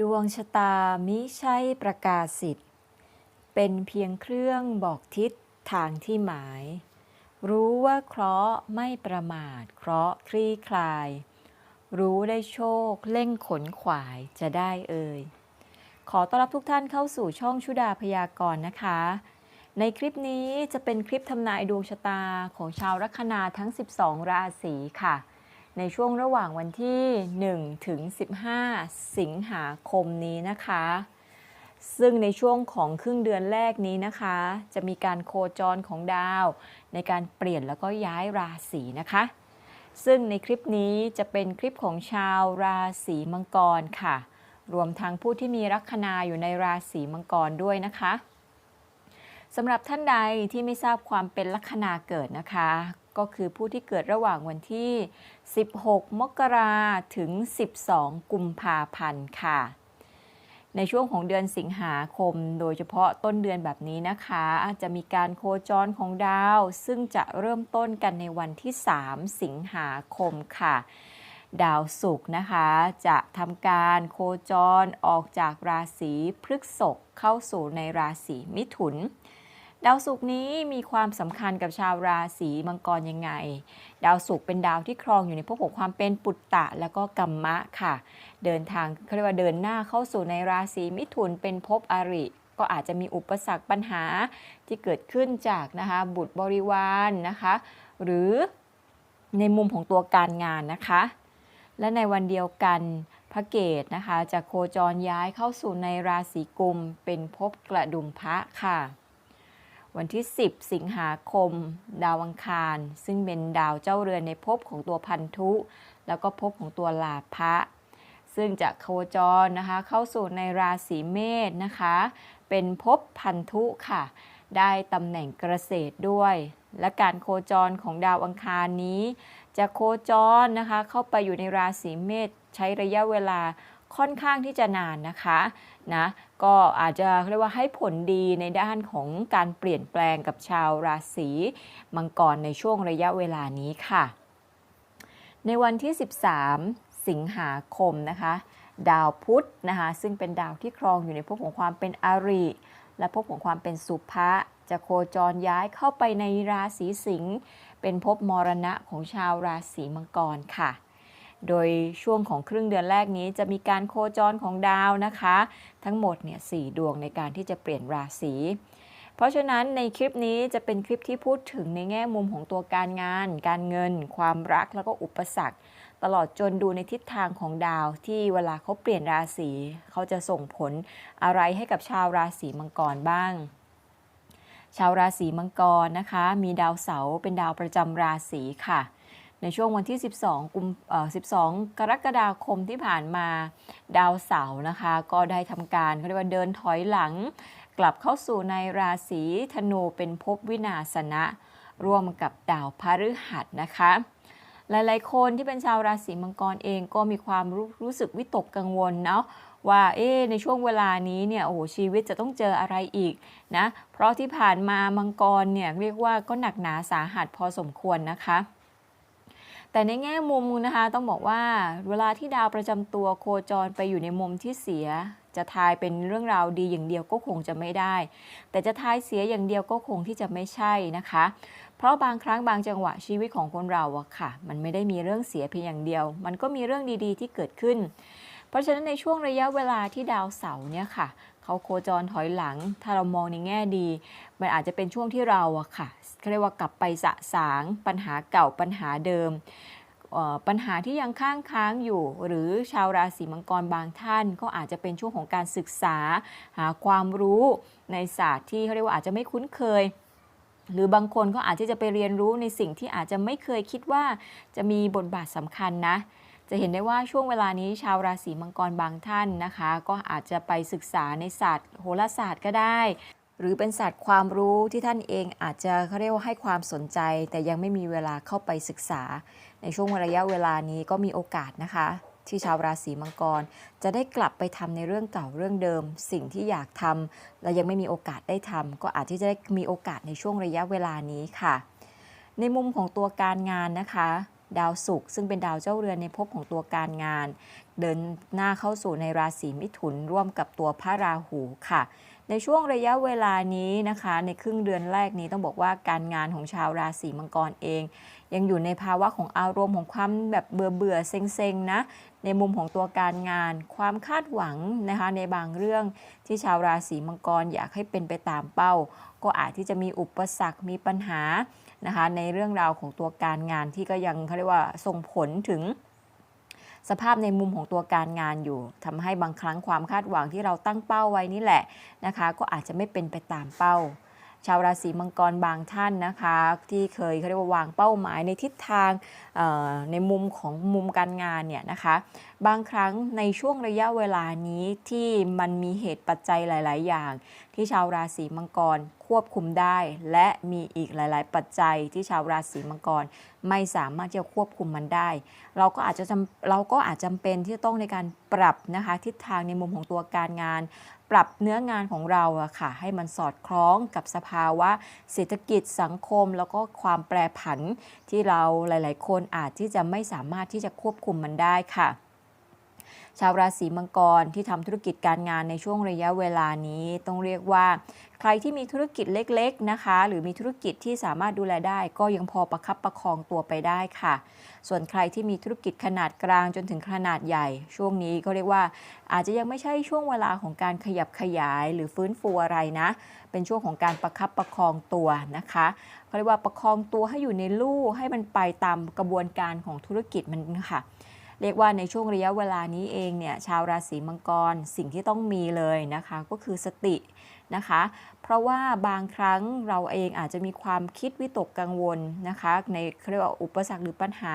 ดวงชะตามิใช่ประกาศสิทธิ์ เป็นเพียงเครื่องบอกทิศทางที่หมาย รู้ว่าเคราะห์ไม่ประมาท เคราะห์คลี่คลาย รู้ได้โชคเล่งขนขวายจะได้เอ่ย ขอต้อนรับทุกท่านเข้าสู่ช่องชุดาพยากรณ์นะคะ ในคลิปนี้จะเป็นคลิปทำนายดวงชะตาของชาวลัคนาทั้ง 12 ราศีค่ะ ในช่วงระหว่างวันที่ 1 ถึง 15 สิงหาคมนี้นะคะ ซึ่งในช่วงของครึ่งเดือนแรกนี้นะคะ จะมีการโคจรของดาว ในการเปลี่ยนแล้วก็ย้ายราศีนะคะ ซึ่งในคลิปนี้จะเป็นคลิปของชาวราศีมังกรค่ะ รวมทั้งผู้ที่มีลัคนาอยู่ในราศีมังกรด้วยนะคะสำหรับท่านใดที่ไม่ทราบความเป็นลัคนาเกิดนะคะ ก็คือผู้ที่เกิดระหว่างวันที่ 16 มกราถึง 12 กุมภาพันธ์ค่ะ ในช่วงของเดือนสิงหาคม โดยเฉพาะต้นเดือนแบบนี้นะคะจะมีการโคจรของดาว ซึ่งจะเริ่มต้นกันในวันที่ 3 สิงหาคมค่ะดาวศุกร์นะคะ จะทำการโคจรออกจากราศีพฤษภเข้าสู่ในราศีมิถุน ดาวศุกร์นี้มีความสำคัญกับชาวราศีมังกรยังไง ดาวศุกร์เป็นดาวที่ครองอยู่ในภพของความเป็นปุตตะ แล้วก็กัมมะค่ะ เดินทางเขาเรียกว่าเดินหน้าเข้าสู่ในราศีมิถุนเป็นภพอริก็อาจจะมีอุปสรรคปัญหาที่เกิดขึ้นจากนะคะบุตรบริวารนนะคะ หรือในมุมของตัวการงานนะคะ และในวันเดียวกันพระเกตนะคะจะโคจรย้ายเข้าสู่ในราศีกุมเป็นภพกระดุมพระค่ะ วันที่ 10 สิงหาคม ดาวอังคาร ซึ่งเป็นดาวเจ้าเรือนในภพของตัวพันธุ แล้วก็ภพของตัวลาภะซึ่งจะโคจรนะคะ เข้าสู่ในราศีเมษนะคะ เป็นภพพันธุค่ะ ได้ตำแหน่งเกษตรด้วย และการโคจรของดาวอังคารนี้ จะโคจรนะคะ เข้าไปอยู่ในราศีเมษใช้ระยะเวลา ค่อนข้างที่จะนานนะคะนะก็อาจจะเรียกว่าให้ผลดีในด้านของการเปลี่ยนแปลงกับชาวราศีมังกรในช่วงระยะเวลานี้ค่ะ ในวันที่ 13 สิงหาคมนะคะ ดาวพุธนะคะซึ่งเป็นดาวที่ครองอยู่ในภพของความเป็นอาริ และภพของความเป็นสุภะจะโคจรย้ายเข้าไปในราศีสิงห์เป็นภพมรณะของชาวราศีมังกรค่ะ โดยช่วงของครึ่งเดือนแรกนี้จะมีการโคจรของดาวนะคะ ทั้งหมดเนี่ยสดวงในการที่จะเปลี่ยนราศีเพราะฉะนั้นในคลิปนี้จะเป็นคลิปที่พูดถึงในแง่มุมของตัวการงาน การเงิน ความรักแล้วก็อุปสรรค ตลอดจนดูในทิศทางของดาวที่เวลาเขาเปลี่ยนราศีเขาจะส่งผลอะไรให้กับชาวราศีมังกรบ้าง ชาวราศีมังกรนะคะ มีดาวเสาร์เป็นดาวประจำราศีค่ะ ในช่วงวันที่ 12 กุมเอ่อ12 กรกฎาคมที่ผ่านมาดาวเสาร์นะคะ ก็ได้ทำการเขาเรียกว่าเดินถอยหลัง กลับเข้าสู่ในราศีธนูเป็นภพวินาศนะ ร่วมกับดาวพฤหัสนะคะ หลายๆ คนที่เป็นชาวราศีมังกรเองก็มีความรู้รู้สึกวิตกกังวลเนาะว่าเอ๊ในช่วงเวลานี้เนี่ยโอ้โหชีวิตจะต้องเจออะไรอีกนะเพราะที่ผ่านมามังกรเนี่ยเรียกว่าก็หนักหนาสาหัสพอสมควรนะคะ แต่ในแง่มุมนะคะต้องบอกว่าเวลาที่ดาวประจำตัวโคจรไปอยู่ในมุมที่เสีย จะทายเป็นเรื่องราวดีอย่างเดียวก็คงจะไม่ได้ แต่จะทายเสียอย่างเดียวก็คงที่จะไม่ใช่นะคะ เพราะบางครั้งบางจังหวะชีวิตของคนเราอะค่ะ มันไม่ได้มีเรื่องเสียเพียงอย่างเดียว มันก็มีเรื่องดีๆ ที่เกิดขึ้น เพราะฉะนั้นในช่วงระยะเวลาที่ดาวเสาร์เนี่ยค่ะ เขาโคจรถอยหลัง ถ้าเรามองในแง่ดี มันอาจจะเป็นช่วงที่เราอะค่ะเขาเรียกว่ากลับไปสะสางปัญหาเก่าปัญหาเดิมปัญหาที่ยังค้างค้างอยู่ หรือชาวราศีมังกรบางท่าน ก็อาจจะเป็นช่วงของการศึกษา หาความรู้ในศาสตร์ที่เขาเรียกว่าอาจจะไม่คุ้นเคย หรือบางคนก็อาจจะจะไปเรียนรู้ในสิ่งที่อาจจะไม่เคยคิดว่าจะมีบทบาทสำคัญนะ จะเห็นได้ว่าช่วงเวลานี้ชาวราศีมังกรบางท่านนะคะ ก็อาจจะไปศึกษาในศาสตร์โหราศาสตร์ก็ได้ หรือเป็นศาสตร์ความรู้ที่ท่านเองอาจจะเขาเรียกว่าให้ความสนใจ แต่ยังไม่มีเวลาเข้าไปศึกษา ในช่วงระยะเวลานี้ก็มีโอกาสนะคะ ที่ชาวราศีมังกร จะได้กลับไปทำในเรื่องเก่าเรื่องเดิม สิ่งที่อยากทำและยังไม่มีโอกาสได้ทำก็อาจที่จะได้มีโอกาสในช่วงระยะเวลานี้ค่ะ ในมุมของตัวการงานนะคะ ดาวศุกร์ซึ่งเป็นดาวเจ้าเรือนในภพของตัวการงาน เดินหน้าเข้าสู่ในราศีมิถุนร่วมกับตัวพระราหูค่ะ ในช่วงระยะเวลานี้นะคะ ในครึ่งเดือนแรกนี้ต้องบอกว่าการงานของชาวราศีมังกรเอง ยังอยู่ในภาวะของอารมณ์ของความแบบเบื่อเบื่อเซ็งๆนะในมุมของตัวการงาน ความคาดหวังนะคะในบางเรื่องที่ชาวราศีมังกรอยากให้เป็นไปตามเป้า ก็อาจที่จะมีอุปสรรคมีปัญหา นะคะในเรื่องราวของตัวการงานที่ก็ยังเขาเรียกว่าส่งผลถึงสภาพในมุมของตัวการงานอยู่ทำให้บางครั้งความคาดหวังที่เราตั้งเป้าไว้นี่แหละนะคะ ก็อาจจะไม่เป็นไปตามเป้า ชาวราศีมังกรบางท่านนะคะ ที่เคยเขาเรียกว่าวางเป้าหมายในทิศทางในมุมของมุมการงานเนี่ยนะคะบางครั้งในช่วงระยะเวลานี้ที่มันมีเหตุปัจจัยหลาย ๆ อย่าง ที่ชาวราศีมังกรควบคุมได้ และมีอีกหลาย ๆ ปัจจัยที่ชาวราศีมังกรไม่สามารถจะควบคุมมันได้ เราก็อาจจะจำเราก็อาจจำเป็นที่จะต้องในการปรับนะคะทิศทางในมุมของตัวการงาน ปรับเนื้องานของเราอะค่ะให้มันสอดคล้องกับสภาวะเศรษฐกิจสังคม แล้วก็ความแปรผันที่เราหลาย ๆ คนอาจที่จะไม่สามารถที่จะควบคุมมันได้ค่ะ ชาวราศีมังกรที่ทำธุรกิจการงานในช่วงระยะเวลานี้ต้องเรียกว่า ใครที่มีธุรกิจเล็กๆนะคะ หรือมีธุรกิจที่สามารถดูแลได้ก็ยังพอประคับประคองตัวไปได้ค่ะ ส่วนใครที่มีธุรกิจขนาดกลางจนถึงขนาดใหญ่ ช่วงนี้ก็เรียกว่า อาจจะยังไม่ใช่ช่วงเวลาของการขยับขยายหรือฟื้นฟูอะไรนะ เป็นช่วงของการประคับประคองตัวนะคะเขาเรียกว่าประคองตัวให้อยู่ในลู่ให้มันไปตามกระบวนการของธุรกิจมันค่ะ เรียกว่าในช่วงระยะเวลานี้เองเนี่ยชาวราศีมังกรสิ่งที่ต้องมีเลยนะคะก็คือสตินะคะ เพราะว่าบางครั้งเราเองอาจจะมีความคิดวิตกกังวลนะคะในเขาเรียกว่าอุปสรรคหรือปัญหา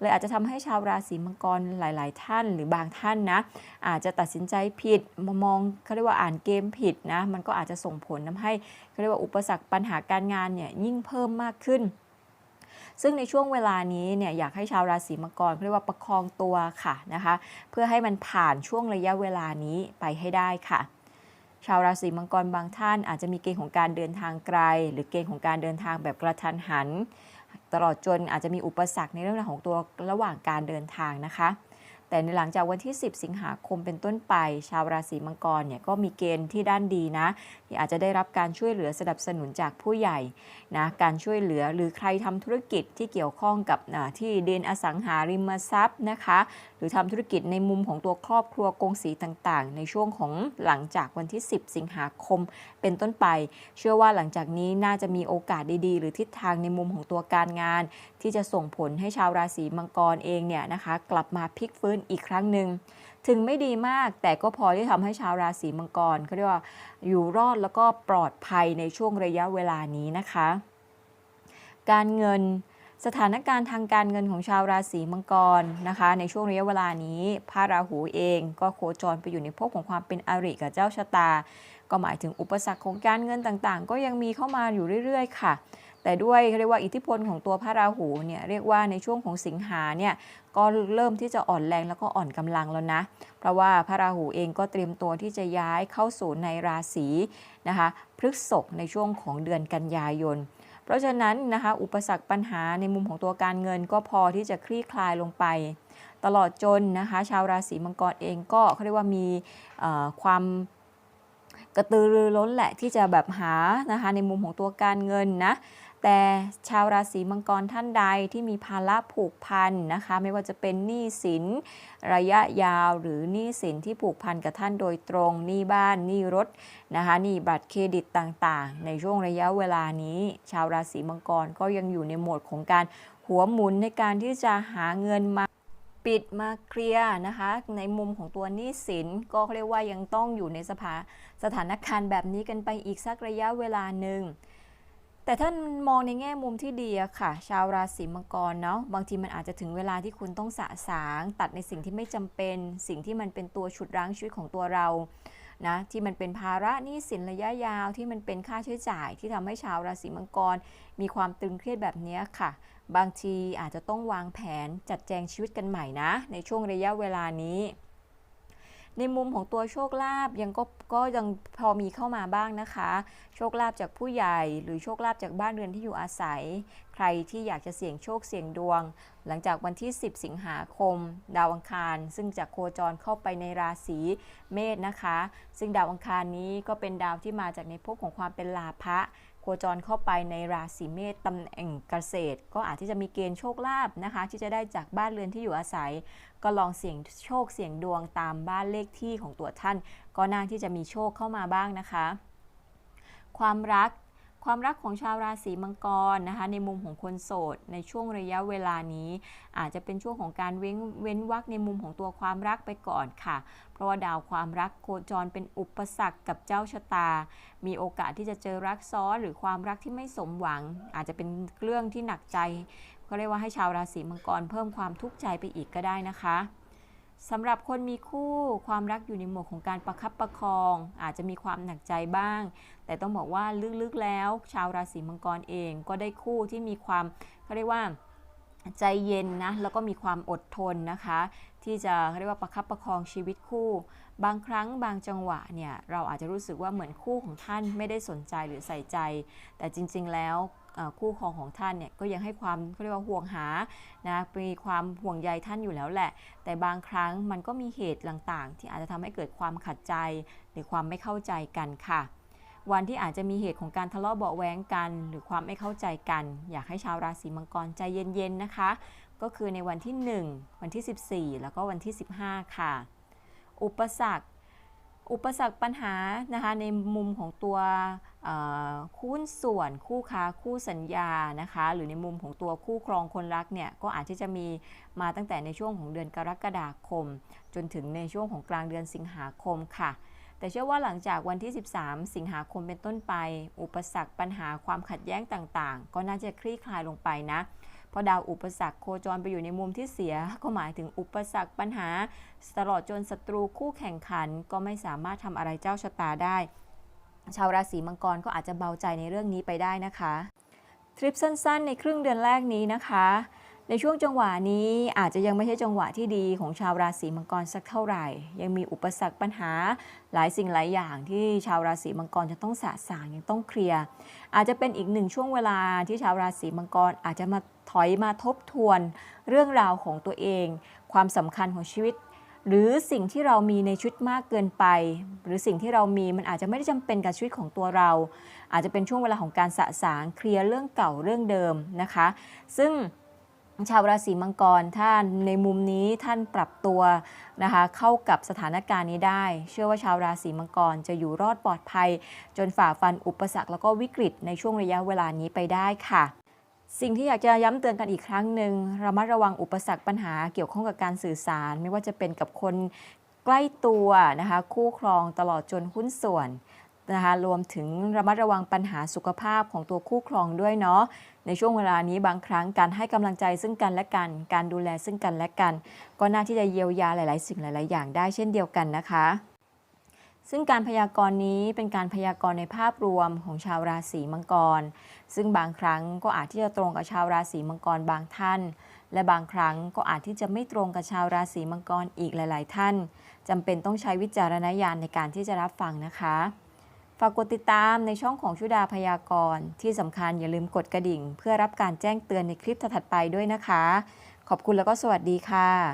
เลยอาจจะทำให้ชาวราศีมังกรหลาย ๆ ท่านหรือบางท่านนะอาจจะตัดสินใจผิดมองเขาเรียกว่าอ่านเกมผิดนะมันก็อาจจะส่งผลทำให้เขาเรียกว่าอุปสรรคปัญหาการงานเนี่ยยิ่งเพิ่มมากขึ้น ซึ่งในช่วงเวลานี้เนี่ยอยากให้ชาวราศีมังกรเรียกว่าประคองตัวค่ะนะคะ เพื่อให้มันผ่านช่วงระยะเวลานี้ไปให้ได้ค่ะชาวราศีมังกรบางท่านอาจจะมีเกณฑ์ของการเดินทางไกล หรือเกณฑ์ของการเดินทางแบบกระทันหัน ตลอดจนอาจจะมีอุปสรรคในเรื่องของตัวระหว่างการเดินทางนะคะ แต่ในหลังจากวันที่ 10 สิงหาคมเป็นต้นไป ชาวราศีมังกรเนี่ยก็มีเกณฑ์ที่ด้านดีนะอาจจะได้รับการช่วยเหลือสนับสนุนจากผู้ใหญ่นะการช่วยเหลือหรือใครทำธุรกิจที่เกี่ยวข้องกับที่ดินอสังหาริมทรัพย์นะคะ หรือทำธุรกิจในมุมของตัวครอบครัวกงสีต่างๆ ในช่วงของหลังจากวันที่ 10 สิงหาคมเป็นต้นไป เชื่อว่าหลังจากนี้น่าจะมีโอกาสดีๆ หรือทิศทางในมุมของตัวการงาน ที่จะส่งผลให้ชาวราศีมังกรเองเนี่ยนะคะกลับมาพลิกฟื้นอีกครั้งหนึ่ง ถึงไม่ดีมากแต่ก็พอที่ทำให้ชาวราศีมังกรเขาเรียกว่าอยู่รอดแล้วก็ปลอดภัยในช่วงระยะเวลานี้นะคะ การเงินสถานการณ์ทางการเงินของชาวราศีมังกรนะคะ ในช่วงระยะเวลานี้พระราหูเองก็โคจรไปอยู่ในภพของความเป็นอริกับเจ้าชะตา ก็หมายถึงอุปสรรคของการเงินต่างๆ ก็ยังมีเข้ามาอยู่เรื่อย ๆ ค่ะ แต่ด้วยเรียกว่าอิทธิพลของตัวพระราหูเนี่ยเรียกว่าในช่วงของสิงหาเนี่ยก็เริ่มที่จะอ่อนแรงแล้วก็อ่อนกำลังแล้วนะ เพราะว่าพระราหูเองก็เตรียมตัวที่จะย้ายเข้าสู่ในราศีนะคะพฤษภในช่วงของเดือนกันยายนเพราะฉะนั้นนะคะอุปสรรคปัญหาในมุมของตัวการเงินก็พอที่จะคลี่คลายลงไป ตลอดจนนะคะชาวราศีมังกรเองก็เขาเรียกว่ามีความกระตือรือร้นแหละที่จะแบบหานะคะในมุมของตัวการเงินนะ แต่ชาวราศีมังกรท่านใดที่มีภาระผูกพันนะคะ ไม่ว่าจะเป็นหนี้สินระยะยาวหรือหนี้สินที่ผูกพันกับท่านโดยตรงหนี้บ้านหนี้รถนะคะหนี้บัตรเครดิตต่างๆ ในช่วงระยะเวลานี้ ชาวราศีมังกรก็ยังอยู่ในโหมดของการหัวหมุนในการที่จะหาเงินมาปิดมาเคลียร์นะคะ ในมุมของตัวหนี้สินก็เรียกว่ายังต้องอยู่ในสภาสถานการณ์แบบนี้กันไปอีกสักระยะเวลาหนึ่ง แต่ท่านมองในแง่มุมที่ดีอะค่ะ ชาวราศีมังกรเนาะบางทีมันอาจจะถึงเวลาที่คุณต้องสะสาง ตัดในสิ่งที่ไม่จำเป็น สิ่งที่มันเป็นตัวฉุดรั้งชีวิตของตัวเรานะที่มันเป็นภาระหนี้สินระยะยาวที่มันเป็นค่าใช้จ่ายที่ทำให้ชาวราศีมังกร มีความตึงเครียดแบบนี้ค่ะ บางทีอาจจะต้องวางแผนจัดแจงชีวิตกันใหม่นะ ในช่วงระยะเวลานี้ ในมุมของตัวโชคลาภยังก็ก็ยังพอมีเข้ามาบ้างนะคะ โชคลาภจากผู้ใหญ่ หรือโชคลาภจากบ้านเรือนที่อยู่อาศัย ใครที่อยากจะเสี่ยงโชคเสี่ยงดวง หลังจากวันที่ 10 สิงหาคม ดาวอังคาร ซึ่งจะโคจรเข้าไปในราศีเมษนะคะ ซึ่งดาวอังคารนี้ก็เป็นดาวที่มาจากในภพของความเป็นลาภะ โคจรเข้าไปในราศีเมษตำแหน่งเกษตร ก็อาจที่จะมีเกณฑ์โชคลาภนะคะ ที่จะได้จากบ้านเรือนที่อยู่อาศัย ก็ลองเสี่ยงโชคเสี่ยงดวงตามบ้านเลขที่ของตัวท่าน ก็น่าที่จะมีโชคเข้ามาบ้างนะคะ ความรัก ความรักของชาวราศีมังกรนะคะในมุมของคนโสด ในช่วงระยะเวลานี้ อาจจะเป็นช่วงของการเว้นเว้นวักในมุมของตัวความรักไปก่อนค่ะ เพราะว่าดาวความรักโคจรเป็นอุปสรรคกับเจ้าชะตา มีโอกาสที่จะเจอรักซ้อนหรือความรักที่ไม่สมหวัง อาจจะเป็นเรื่องที่หนักใจเขาเรียกว่าให้ชาวราศีมังกรเพิ่มความทุกข์ใจไปอีกก็ได้นะคะ สำหรับคนมีคู่ความรักอยู่ในหมวดของการประคับประคอง อาจจะมีความหนักใจบ้าง แต่ต้องบอกว่าลึกๆแล้ว ชาวราศีมังกรเองก็ได้คู่ที่มีความเขาเรียกว่าใจเย็นนะแล้วก็มีความอดทนนะคะ ที่จะเขาเรียกว่าประคับประคองชีวิตคู่ บางครั้งบางจังหวะเนี่ยเราอาจจะรู้สึกว่าเหมือนคู่ของท่านไม่ได้สนใจหรือใส่ใจ แต่จริง ๆแล้ว คู่ครองของท่านเนี่ยก็ยังให้ความเขาเรียกว่าห่วงหานะมีความห่วงใยท่านอยู่แล้วแหละ แต่บางครั้งมันก็มีเหตุต่างๆ ที่อาจจะทำให้เกิดความขัดใจ หรือความไม่เข้าใจกันค่ะ วันที่อาจจะมีเหตุของการทะเลาะเบาแวงกัน หรือความไม่เข้าใจกัน อยากให้ชาวราศีมังกรใจเย็นๆนะคะ ก็คือในวันที่ 1 วันที่ 14 แล้วก็วันที่ 15 ค่ะ อุปสรรคอุปสรรคปัญหานะคะในมุมของตัว คู่ส่วนคู่ค้าคู่สัญญานะคะ หรือในมุมของตัวคู่ครองคนรักเนี่ยก็อาจที่จะมีมาตั้งแต่ในช่วงของเดือนกรกฎาคม จนถึงในช่วงของกลางเดือนสิงหาคมค่ะ แต่เชื่อว่าหลังจากวันที่ 13 สิงหาคมเป็นต้นไป อุปสรรคปัญหาความขัดแย้งต่างๆ ก็น่าจะคลี่คลายลงไปนะเพราะดาวอุปสรรคโคจรไปอยู่ในมุมที่เสีย ก็หมายถึงอุปสรรคปัญหา ตลอดจนศัตรูคู่แข่งขัน ก็ไม่สามารถทำอะไรเจ้าชะตาได้ ชาวราศีมังกรก็อาจจะเบาใจในเรื่องนี้ไปได้นะคะทริปสั้นๆ ในครึ่งเดือนแรกนี้นะคะ ในช่วงจังหวะนี้อาจจะยังไม่ใช่จังหวะที่ดีของชาวราศีมังกรสักเท่าไหร่ ยังมีอุปสรรคปัญหาหลายสิ่งหลายอย่างที่ชาวราศีมังกรจะต้องสะสางยังต้องเคลียร์อาจจะเป็นอีกหนึ่งช่วงเวลาที่ชาวราศีมังกรอาจจะมาถอยมาทบทวน เรื่องราวของตัวเอง ความสำคัญของชีวิต หรือสิ่งที่เรามีในชีวิตมากเกินไป หรือสิ่งที่เรามีมันอาจจะไม่ได้จำเป็นกับชีวิตของตัวเรา อาจจะเป็นช่วงเวลาของการสะสางเคลียร์เรื่องเก่าเรื่องเดิมนะคะ ซึ่งชาวราศีมังกรท่านในมุมนี้ท่านปรับตัวนะคะเข้ากับสถานการณ์นี้ได้ เชื่อว่าชาวราศีมังกรจะอยู่รอดปลอดภัย จนฝ่าฟันอุปสรรคแล้วก็วิกฤตในช่วงระยะเวลานี้ไปได้ค่ะ สิ่งที่อยากจะย้ำเตือนกันอีกครั้งหนึ่งระมัดระวังอุปสรรคปัญหาเกี่ยวข้องกับการสื่อสาร ไม่ว่าจะเป็นกับคนใกล้ตัวนะคะคู่ครองตลอดจนหุ้นส่วนนะคะรวมถึงระมัดระวังปัญหาสุขภาพของตัวคู่ครองด้วยเนาะในช่วงเวลานี้บางครั้งการให้กำลังใจซึ่งกันและกัน การดูแลซึ่งกันและกัน ก็น่าที่จะเยียวยาหลาย ๆ สิ่งหลาย ๆ อย่างได้เช่นเดียวกันนะคะ ซึ่งการพยากรณ์นี้เป็นการพยากรณ์ในภาพรวมของชาวราศีมังกร ซึ่งบางครั้งก็อาจที่จะตรงกับชาวราศีมังกรบางท่าน และบางครั้งก็อาจที่จะไม่ตรงกับชาวราศีมังกรอีกหลาย ๆ ท่านจำเป็นต้องใช้วิจารณญาณในการที่จะรับฟังนะคะฝากกดติดตามในช่องของชุดาพยากรณ์ที่สำคัญอย่าลืมกดกระดิ่ง เพื่อรับการแจ้งเตือนในคลิปถัดไปด้วยนะคะ ขอบคุณแล้วก็สวัสดีค่ะ